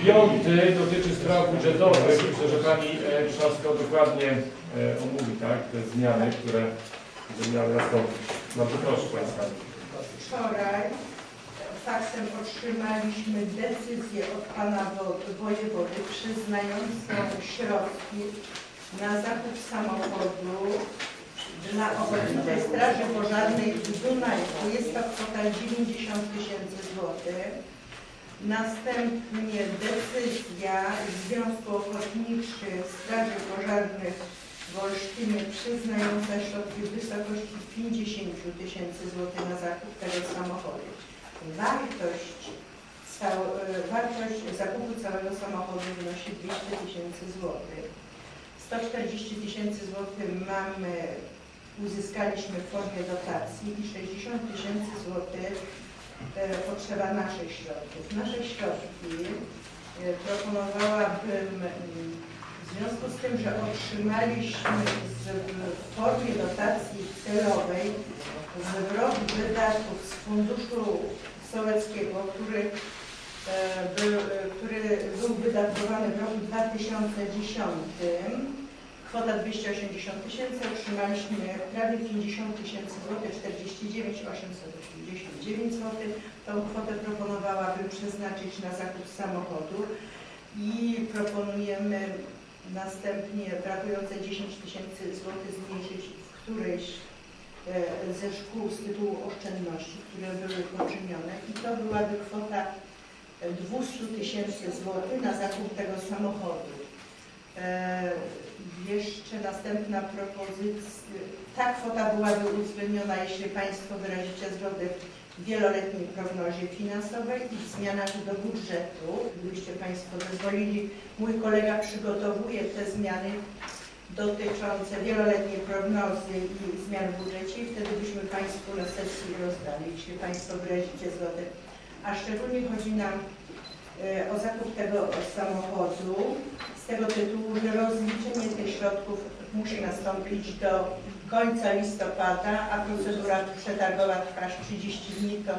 Piąty dotyczy spraw budżetowych. Myślę, że Pani e, Trzasko dokładnie e, omówi tak, te zmiany, które miały nastąpić. Bardzo proszę Państwa. Wczoraj faksem otrzymaliśmy decyzję od pana wo- wojewody przyznającą środki na zakup samochodu dla ochotniczej straży pożarnej w Dunajcu. Jest to kwota 90 tysięcy złotych. Następnie decyzja Związku Ochotniczych Straży Pożarnych w Olsztynie przyznająca środki w wysokości 50 tysięcy złotych na zakup tego samochodu. Wartość, cał, e, wartość zakupu całego samochodu wynosi 200 tysięcy złotych. 140 tysięcy złotych mamy, uzyskaliśmy w formie dotacji i 60 tysięcy złotych potrzeba naszych środków. Nasze środki e, proponowałabym w związku z tym, że otrzymaliśmy z, w formie dotacji celowej zwrot wydatków z funduszu sołeckiego, który, e, był, e, który był wydatkowany w roku 2010, kwota 280 tysięcy, otrzymaliśmy prawie 50 tysięcy złotych, 49 889 zł. Tą kwotę proponowałabym przeznaczyć na zakup samochodu i proponujemy następnie brakujące 10 tysięcy złotych zmniejszyć w którejś e, ze szkół z tytułu oszczędności, które były poczynione i to byłaby kwota e, 200 tysięcy złotych na zakup tego samochodu. E, Jeszcze następna propozycja, ta kwota byłaby uwzględniona, jeśli Państwo wyrazicie zgodę w wieloletniej prognozie finansowej i zmianach do budżetu, gdybyście Państwo zezwolili. Mój kolega przygotowuje te zmiany dotyczące wieloletniej prognozy i zmian w budżecie i wtedy byśmy Państwu na sesji rozdali, jeśli Państwo wyrazicie zgodę. A szczególnie chodzi nam e, o zakup tego samochodu z tego tytułu, że rozliczenie tych środków musi nastąpić do końca listopada, a procedura przetargowa trwa aż 30 dni, to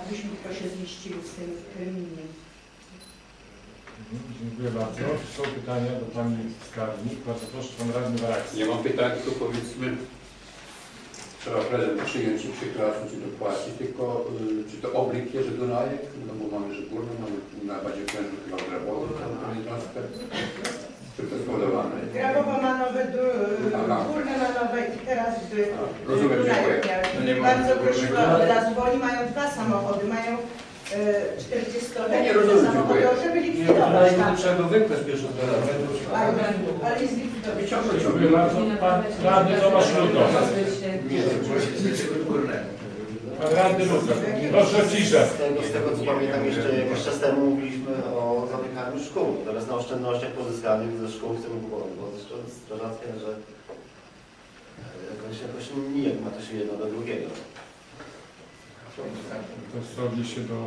abyśmy tylko się zmieścili w tym terminie. Mhm, Dziękuję bardzo. Czy są pytania do Pani Skarbnik? Bardzo proszę Pan Radny Warakski. Nie mam pytań, tylko powiedzmy, trzeba prezent przyjąć i przekroczyć i dopłacić, tylko y, czy to oblik Jerzy Dunajek, no bo mamy, że górny, mamy na bazie prężu chyba grabowy, tam ten transfer, czy to spowodowane? Grabowo ma nowe, du- Aha. górne ma nowe i teraz by Rozumiem, dziękuję. No nie ma Bardzo górnego. od razu, bo oni mają dwa samochody, mają e, 40 Ja nie rozumiem, samochody, dziękuję. żeby Ale likwidować. nie tak. trzeba go wypchać pierwszy Ale, ale zlikwidować. Dziękuję bardzo. Pan Radny Tomasz Luto. Nie, to górnego. Pan Radny Luto. Proszę o ciszę. Z tego, z tego co pamiętam, jeszcze jakiś czas temu mówiliśmy o zamykaniu szkół. Teraz na oszczędnościach pozyskanych ze szkół chcemy to strażackie, że jakoś, jakoś nijak ma to się jedno do drugiego. To zgodzi się do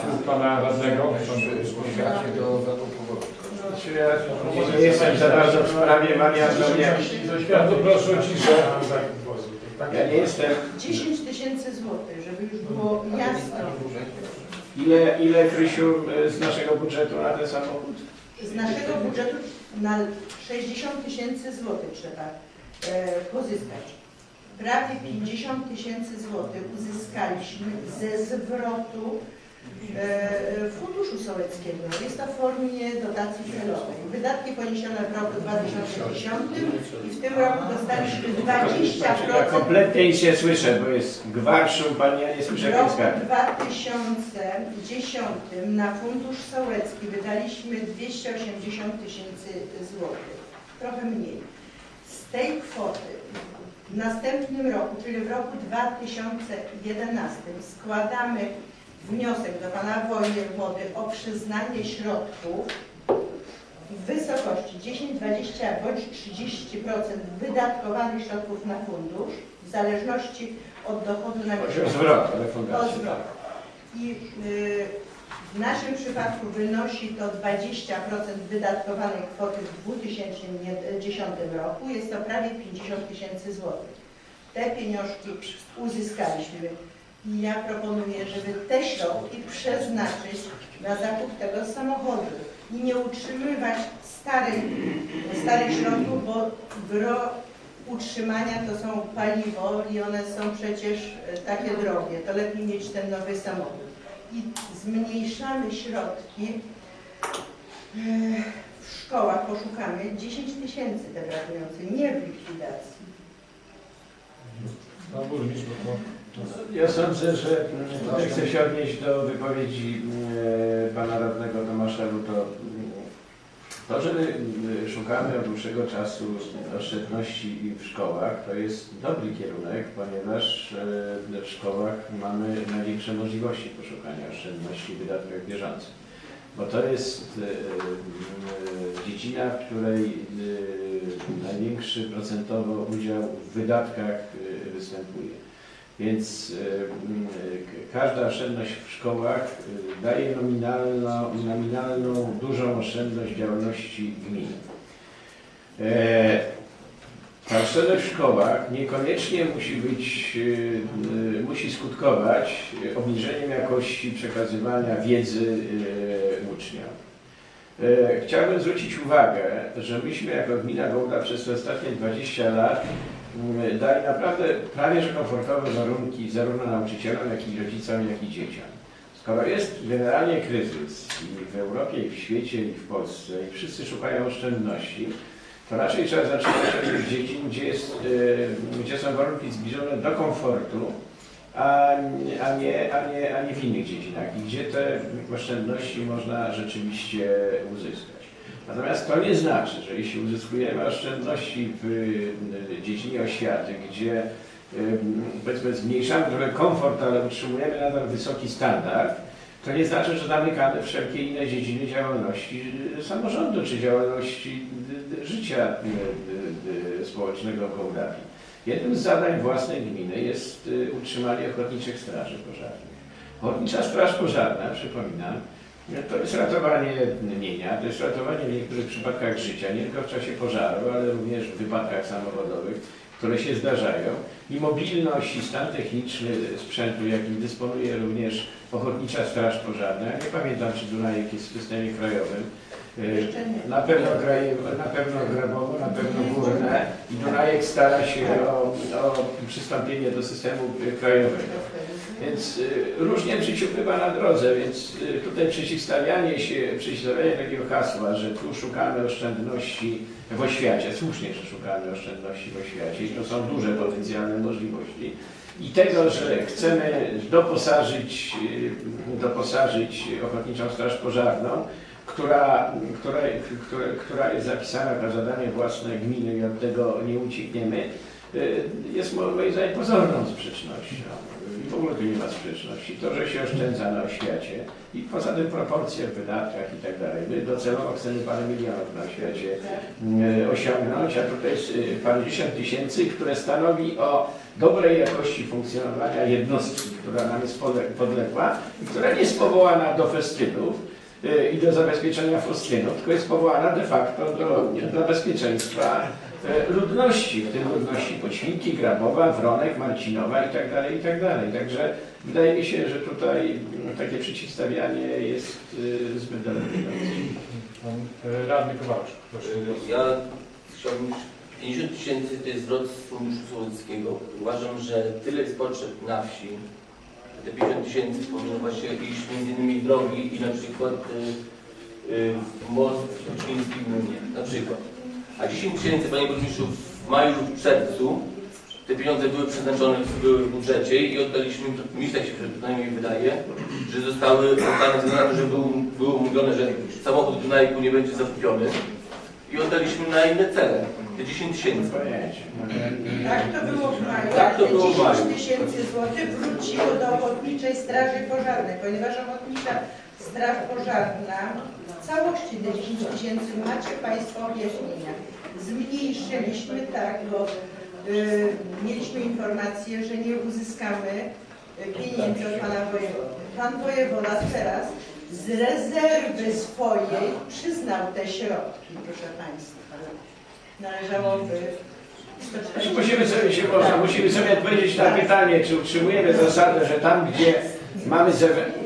słów Pana Radnego. Świacie do zakupu Nie jestem za bardzo w sprawie mariażowniaki. Bardzo proszę o ciszę. Ja nie jestem. 10 tysięcy złotych, żeby już było jasno. Ile, ile Krysiu e, z naszego budżetu na ten samochód? Z naszego budżetu na 60 tysięcy złotych trzeba e, pozyskać. Prawie 50 tysięcy złotych uzyskaliśmy ze zwrotu funduszu sołeckiego. Jest to w formie dotacji celowej. Wydatki poniesione w roku 2010 i w tym roku dostaliśmy 20%. Ja kompletnie nic nie słyszę, bo jest gwarszą pani, ja nie W słyszę roku pięska. 2010 na fundusz sołecki wydaliśmy 280 tysięcy złotych, trochę mniej. Z tej kwoty w następnym roku, czyli w roku 2011 składamy wniosek do Pana Wojewody o przyznanie środków w wysokości 10, 20 bądź 30% wydatkowanych środków na fundusz w zależności od dochodu na miesiąc. zwrot, ale zwrot. I y, w naszym przypadku wynosi to 20% wydatkowanej kwoty w 2010 roku. Jest to prawie 50 tysięcy złotych. Te pieniążki uzyskaliśmy. Ja proponuję, żeby te środki przeznaczyć na zakup tego samochodu i nie utrzymywać starych, starych środków, bo gro utrzymania to są paliwo i one są przecież e, takie drogie. To lepiej mieć ten nowy samochód. I zmniejszamy środki e, w szkołach, poszukamy 10 tysięcy te brakujące, nie w likwidacji. Pan burmistrz, bo. Ja sądzę, że tutaj chcę się odnieść do wypowiedzi e, pana radnego Tomasza Luto. To, że my e, szukamy od dłuższego czasu oszczędności w szkołach, to jest dobry kierunek, ponieważ e, w szkołach mamy największe możliwości poszukania oszczędności w wydatkach bieżących. Bo to jest e, e, dziedzina, w której e, największy procentowo udział w wydatkach e, występuje. Więc y, każda oszczędność w szkołach y, daje nominalno, nominalną, dużą oszczędność działalności gminy. E, Ta oszczędność w szkołach niekoniecznie musi być, musi skutkować obniżeniem jakości przekazywania wiedzy uczniom. E, Chciałbym zwrócić uwagę, że myśmy jako gmina Gołda przez te ostatnie 20 lat dali naprawdę prawie że komfortowe warunki zarówno nauczycielom, jak i rodzicom, jak i dzieciom. Skoro jest generalnie kryzys i w Europie, i w świecie, i w Polsce, i wszyscy szukają oszczędności, to raczej trzeba zaczynać od tych dziedzin, gdzie, jest, e, gdzie są warunki zbliżone do komfortu, a, a, nie, a, nie, a nie w innych dziedzinach, i gdzie te oszczędności można rzeczywiście uzyskać. Natomiast to nie znaczy, że jeśli uzyskujemy oszczędności w y, dziedzinie oświaty, gdzie y, powiedzmy zmniejszamy trochę komfort, ale utrzymujemy nadal wysoki standard, to nie znaczy, że zamykamy wszelkie inne dziedziny działalności y, samorządu czy działalności y, y, życia y, y, y, społecznego w Mołdawii. Jednym z zadań własnej gminy jest y, utrzymanie ochotniczych straży pożarnych. Ochotnicza straż pożarna, przypominam, to jest ratowanie mienia, to jest ratowanie w niektórych przypadkach życia, nie tylko w czasie pożaru, ale również w wypadkach samochodowych, które się zdarzają. I mobilność i stan techniczny sprzętu, jakim dysponuje również Ochotnicza Straż Pożarna. Ja nie pamiętam, czy Dunajek jest w systemie krajowym. Na pewno, kraje, na pewno Grabowo, na pewno Górne i Dunajek stara się o, o przystąpienie do systemu krajowego. Więc y, różnie w życiu bywa na drodze, więc y, tutaj przeciwstawianie się, przeciwstawianie takiego hasła, że tu szukamy oszczędności w oświacie, słusznie, że szukamy oszczędności w oświacie i to są duże potencjalne możliwości. I tego, że chcemy doposażyć, y, doposażyć Ochotniczą Straż Pożarną, która, która, która, która jest zapisana na zadanie własne gminy i od tego nie uciekniemy, jest moim zdaniem pozorną sprzecznością. I w ogóle tu nie ma sprzeczności. To, że się oszczędza na oświacie i poza tym proporcje w wydatkach i tak dalej. My docelowo chcemy parę milionów na oświacie y, osiągnąć, a tutaj jest y, parędziesiąt tysięcy, które stanowi o dobrej jakości funkcjonowania jednostki, która nam jest podległa i która nie jest powołana do festynów, y, i do zabezpieczenia Faustynów, tylko jest powołana de facto do, dla bezpieczeństwa y, ludności, w tym ludności Poćwinki, Grabowa, Wronek, Marcinowa i tak dalej, i tak dalej. Także wydaje mi się, że tutaj mm, takie przeciwstawianie jest y, zbyt dalekie. Pan y, radny Kowalczyk, proszę. Ja chciałbym, 50 tysięcy to jest zwrot z Funduszu Sołeckiego. Uważam, że tyle jest potrzeb na wsi. Te 50 tysięcy powinno właśnie iść między innymi drogi i na przykład y, y, w most w Gminie, na przykład. A 10 tysięcy, Panie Burmistrzu, w maju lub w czerwcu te pieniądze były przeznaczone były w budżecie i oddaliśmy, mi tak się przynajmniej wydaje, że zostały oddane ze względu, że było, było mówione, że samochód w Dunajku nie będzie zakupiony i oddaliśmy na inne cele, te 10 tysięcy. Tak to było w maju. Tak to było w maju. 10 tysięcy złotych wróciło do Ochotniczej Straży Pożarnej, ponieważ Ochotnicza Straż Pożarna w całości te 10 tysięcy macie Państwo objaśnienia. Zmniejszyliśmy tak, bo y, mieliśmy informację, że nie uzyskamy y, pieniędzy od Pana Wojewody. Pan Wojewoda teraz z rezerwy swojej przyznał te środki, proszę Państwa. Należałoby 140 Musimy sobie się musimy sobie odpowiedzieć na pytanie, czy utrzymujemy zasadę, że tam, gdzie mamy zewnętrzne.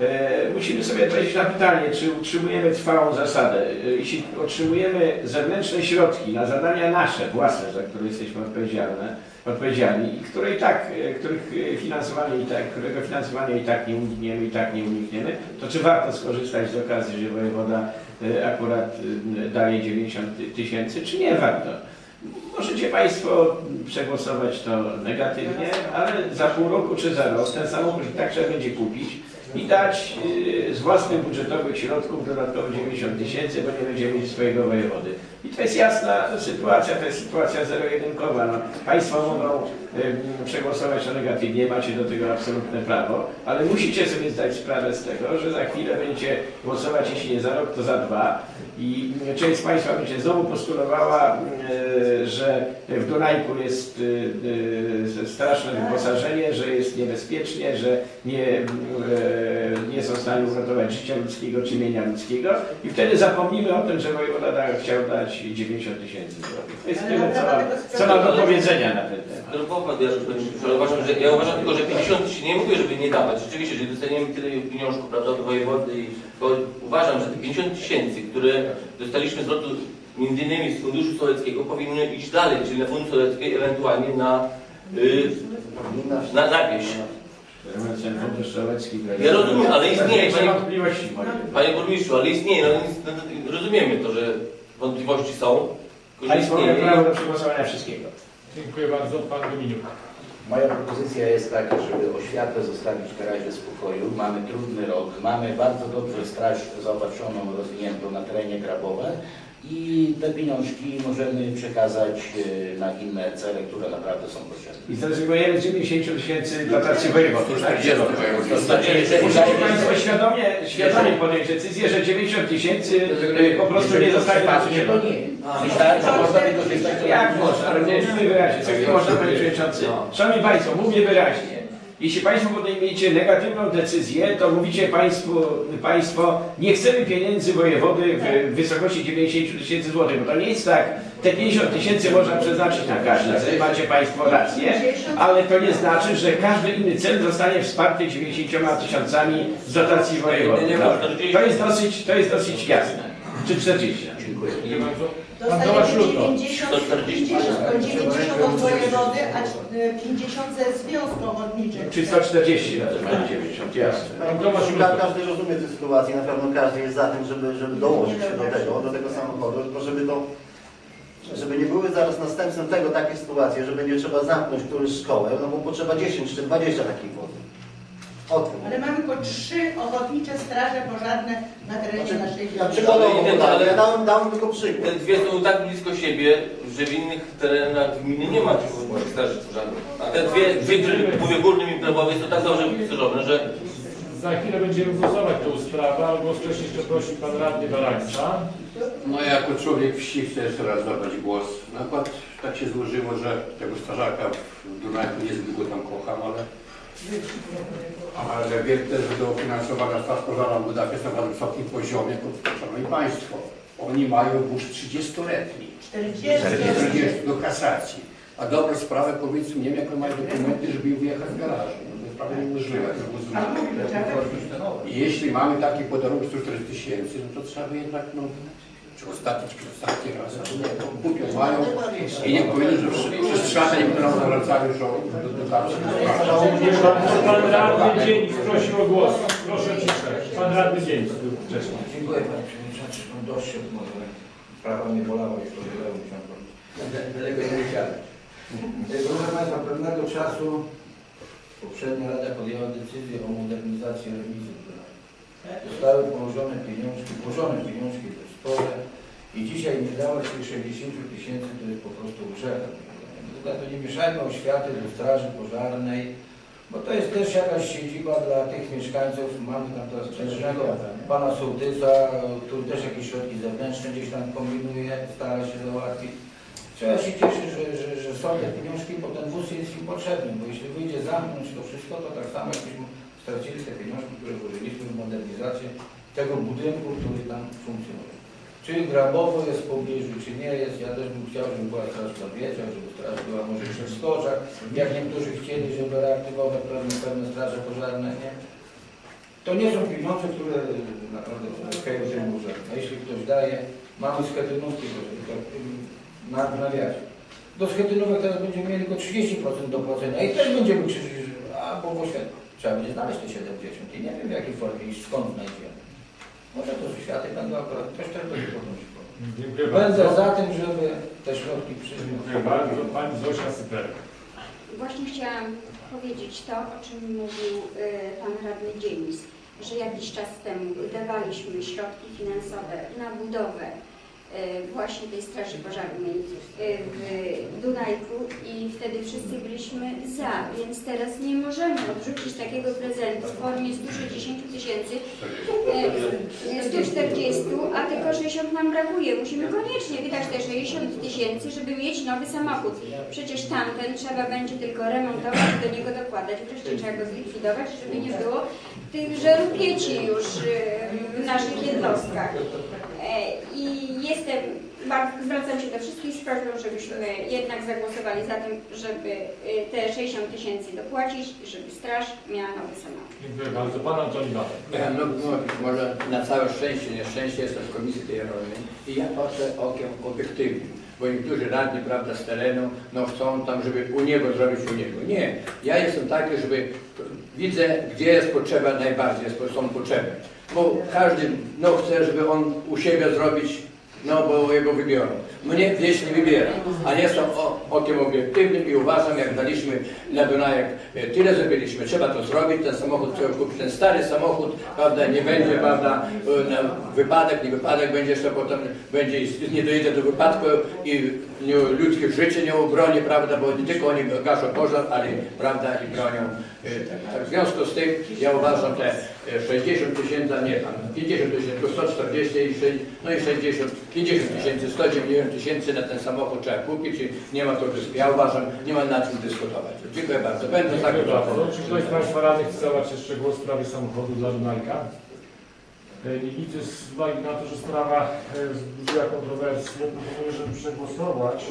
E, musimy sobie odpowiedzieć na pytanie, czy utrzymujemy trwałą zasadę. E, jeśli otrzymujemy zewnętrzne środki na zadania nasze, własne, za które jesteśmy odpowiedzialne, odpowiedzialni i które i tak, e, których e, finansowania i tak, którego finansowania i tak nie unikniemy, i tak nie unikniemy, to czy warto skorzystać z okazji, że wojewoda e, akurat daje 90 tysięcy, czy nie warto? Możecie Państwo przegłosować to negatywnie, ale za pół roku czy za rok ten samochód i tak trzeba będzie kupić i dać y, z własnych budżetowych środków dodatkowo 90 tysięcy, bo nie będziemy mieć swojego wojewody. I to jest jasna sytuacja, to jest sytuacja zero-jedynkowa. No, państwo mogą y, przegłosować to negatywnie, macie do tego absolutne prawo, ale musicie sobie zdać sprawę z tego, że za chwilę będziecie głosować, jeśli nie za rok, to za dwa. I część z Państwa będzie znowu postulowała, y, że w Dunajku jest y, y, straszne wyposażenie, że jest niebezpiecznie, że nie, y, nie są w stanie uratować życia ludzkiego czy mienia ludzkiego i wtedy zapomnimy o tym, że wojewoda da, chciał dać 90 tysięcy złotych. To jest tyle, co mam, co mam do powiedzenia na ten temat. Ja, że uważam, że, ja uważam tylko, że 50 tysięcy, nie mówię, żeby nie dawać. Rzeczywiście, że dostaniemy tyle pieniążków, prawda, od wojewody, i, bo uważam, że te 50 tysięcy, które dostaliśmy z lotu między innymi z Funduszu Sołeckiego, powinny iść dalej, czyli na Fundusz Sołecki, ewentualnie na, y, na, na wieś. Ten fundusz sołecki. Ja rozumiem, ale istnieje, panie-. Panie Burmistrzu, ale istnieje, no, no, no, rozumiemy to, że wątpliwości są. Państwo mają istnieje. prawo do przegłosowania wszystkiego. Dziękuję bardzo. Pan Dominiuk. Moja propozycja jest taka, żeby oświatę zostawić na razie w spokoju. Mamy trudny rok, mamy bardzo dobrze straż zaopatrzoną, rozwiniętą na terenie Grabowa i te pieniążki możemy przekazać e, na inne cele, które naprawdę są potrzebne. I zrezygnujemy z 90 tysięcy dotacji wojewodów. Tak, To znaczy, jeżeli Musicie Państwo świadomie, świadomie podjąć decyzję, że 90 tysięcy y, po prostu nie zostanie to dotrzymane. nie. Myślałem, że można wykorzystać to Jak można? Ale mówimy wyraźnie. Można, panie przewodniczący? Szanowni Państwo, mówię wyraźnie. Jeśli Państwo podejmiecie negatywną decyzję, to mówicie Państwu, Państwo, nie chcemy pieniędzy wojewody w wysokości 90 tysięcy złotych, bo to nie jest tak, te 50 tysięcy można przeznaczyć na każdy cel, macie Państwo rację, ale to nie znaczy, że każdy inny cel zostanie wsparty 90 tysiącami z dotacji wojewody. To jest dosyć, to jest dosyć jasne. Czy 40? Dziękuję. Dostaniemy Lutko. 90, 50, bo 90 od wojewody, a e, 50 ze związku ochotniczych. Czy 140 razy mamy 90, jasne. Każdy rozumie tę sytuację, na pewno każdy jest za tym, żeby, żeby dołożyć się do tego, do tego samochodu, tylko żeby to, żeby nie były zaraz następstwem tego takie sytuacje, że będzie trzeba zamknąć którąś szkołę, no bo potrzeba 10 czy 20 takich. O tym. Ale mamy tylko trzy ochotnicze straże pożarne na terenie naszej Ja wsi. przykładowo Ale- podam, ale- ja dałem, dałem tylko przykład. Te dwie są tak blisko siebie, że w innych terenach gminy nie ma tych straży pożarnych. A te dwie, dwie które mówię górnym i prawowej są tak dobrze wyposażone, że Za chwilę będziemy głosować tę sprawę, ale głos wcześniej jeszcze prosił Pan Radny Barańca. No ja jako człowiek wsi chcę jeszcze raz zabrać głos. Na przykład tak się złożyło, że tego strażaka w Dunajku niezbyt go tam kocham, ale ale wiem też, że do finansowania straż pożarna jest na bardzo wysokim poziomie, to szanowni Państwo, oni mają wóz 30-letni. 40. 40 do kasacji. A dobrą sprawę powiedzmy, nie wiem jakie mają dokumenty, żeby wyjechać z garażu. No To jest prawie niemożliwe. jeśli mamy taki podarunek 140 tysięcy, no to trzeba by jednak, no, czy ostatni, czy przedostatni raz, kupią, mają i nie powinno, że przez trzy lata nie będą nam do dotacji. Pan Radny Dzień prosił o głos. Proszę o ciszę. Pan Radny Dzień wcześniej. Dziękuję Panie Przewodniczący. Mam dość może sprawa mnie bolała już to wiele musiałem powiedzieć. Proszę Państwa, pewnego czasu poprzednia Rada podjęła decyzję o modernizacji rewizji. Zostały położone pieniążki, włożone pieniążki w spore i dzisiaj nie dawać tych 60 tysięcy to jest po prostu grzechem. Dlatego nie mieszajmy oświaty do straży pożarnej, bo to jest też jakaś siedziba dla tych mieszkańców. Mamy tam teraz przecieżnego pana sołtysa, który też jakieś środki zewnętrzne gdzieś tam kombinuje, stara się załatwić. Trzeba się cieszyć, że, że, że są te pieniążki, bo ten wóz jest im potrzebny, bo jeśli wyjdzie zamknąć to wszystko, to tak samo jakbyśmy stracili te pieniążki, które włożyliśmy w modernizację tego budynku, który tam funkcjonuje. Czy Grabowo jest w pobliżu, czy nie jest, ja też bym chciał, żeby była straż wieczach, żeby straż była może przy wskoczach, jak niektórzy chcieli, żeby reaktywować pewne, pewne straże pożarne, nie? To nie są pieniądze, które naprawdę wynikają z górze. A jeśli ktoś daje, mamy schetynówki to, to, na, na wiacie. Do schetynówek teraz będziemy mieli tylko 30% do płacenia i też będziemy krzyczeć, a bo oświat trzeba będzie znaleźć te 70 i nie wiem w jakiej formie i skąd znajdziemy. Może to z oświaty będą akurat, ktoś też będzie podnosić. Dziękuję Będę bardzo. za tym, żeby te środki przyszły. Dziękuję bardzo. Pani Zosia Syper. Właśnie chciałam powiedzieć to, o czym mówił y, Pan Radny Dzienis, że jakiś czas temu wydawaliśmy środki finansowe na budowę właśnie tej Straży Pożarnej y, w Dunajku i wtedy wszyscy byliśmy za, więc teraz nie możemy odrzucić takiego prezentu w formie 160 tysięcy, y, 140, a tylko 60 nam brakuje. Musimy koniecznie wydać te 60 tysięcy, żeby mieć nowy samochód. Przecież tamten trzeba będzie tylko remontować i do niego dokładać. Wreszcie trzeba go zlikwidować, żeby nie było tych żerupieci już w naszych jednostkach. I jestem, bardzo, zwracam się do wszystkich z prośbą, żebyśmy jednak zagłosowali za tym, żeby y, te 60 tysięcy dopłacić, żeby straż miała nowy samochód. Dziękuję bardzo. Pan Antoni. Ja, no, no, może na całe szczęście, nieszczęście jestem w komisji tej rolnej i ja patrzę okiem obiektywnym, bo niektórzy radni, prawda, z terenu, no chcą tam, żeby u niego zrobić u niego. Nie, ja jestem taki, żeby widzę, gdzie jest potrzeba najbardziej, są potrzeby. Bo każdy, no chce, żeby on u siebie zrobić, no bo jego wybiorą. Mnie wieś nie wybiera, a jestem o, okiem obiektywnym i uważam, jak daliśmy na Dunajek, e, tyle zrobiliśmy, trzeba to zrobić, ten samochód trzeba kupić, ten stary samochód, prawda, nie będzie, prawda, e, na wypadek, nie wypadek, będzie jeszcze potem, będzie, nie dojedzie do wypadku i nie, ludzkie życie nie obroni, prawda, bo nie tylko oni gaszą pożar, ale, prawda, i bronią. e, tak. Tak, w związku z tym, ja uważam te e, 60 tysięcy, nie tam, 50 tysięcy, tylko 140 i 6, no i 60, 50 tysięcy, 190 tysięcy na ten samochód trzeba kupić i nie ma to dyskusji. Ja uważam, nie ma na czym dyskutować. Dziękuję bardzo. Będę tak. Czy ktoś z Państwa radnych chce zabrać jeszcze głos w sprawie samochodu dla Dunajka? E, Nie widzę z uwagi na to, że sprawa e, wzbudziła kontrowersje, proponuję, żeby przegłosować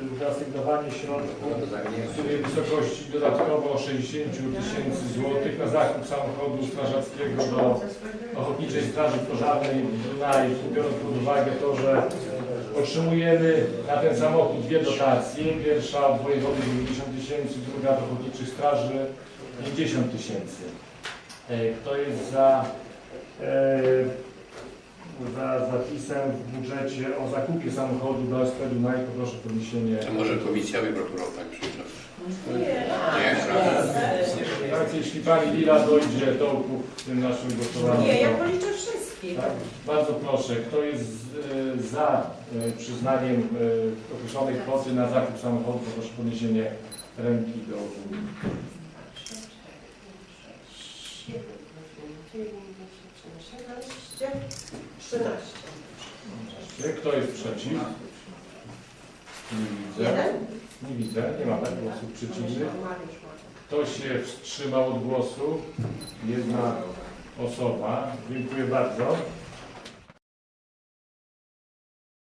e, e, wyasygnowanie środków w sumie wysokości dodatkowo 60 tysięcy złotych na zakup samochodu strażackiego do Ochotniczej Straży Pożarnej w Dunaju, biorąc pod uwagę to, że otrzymujemy na ten samochód dwie dotacje. Pierwsza od wojewody 90 tysięcy, druga od Ochotniczych Straży 50 tysięcy. E, Kto jest za, e, za zapisem w budżecie o zakupie samochodu dla OSP Dunaj, poproszę o podniesienie. To może komisja by prokuror tak krzyczał. Nie, Nie, Tak, jeśli Pani Lila dojdzie do w tym naszym głosowaniu. nie, ja policzę wszystkich. Tak, bardzo proszę, kto jest e, za e, przyznaniem e, określonej kwoty na zakup samochodu, proszę podniesienie ręki do góry. 13. Kto jest przeciw? Nie widzę. Nie widzę, nie ma tak głosów przeciwnych. Kto się wstrzymał od głosu? Jedna osoba. Dziękuję bardzo.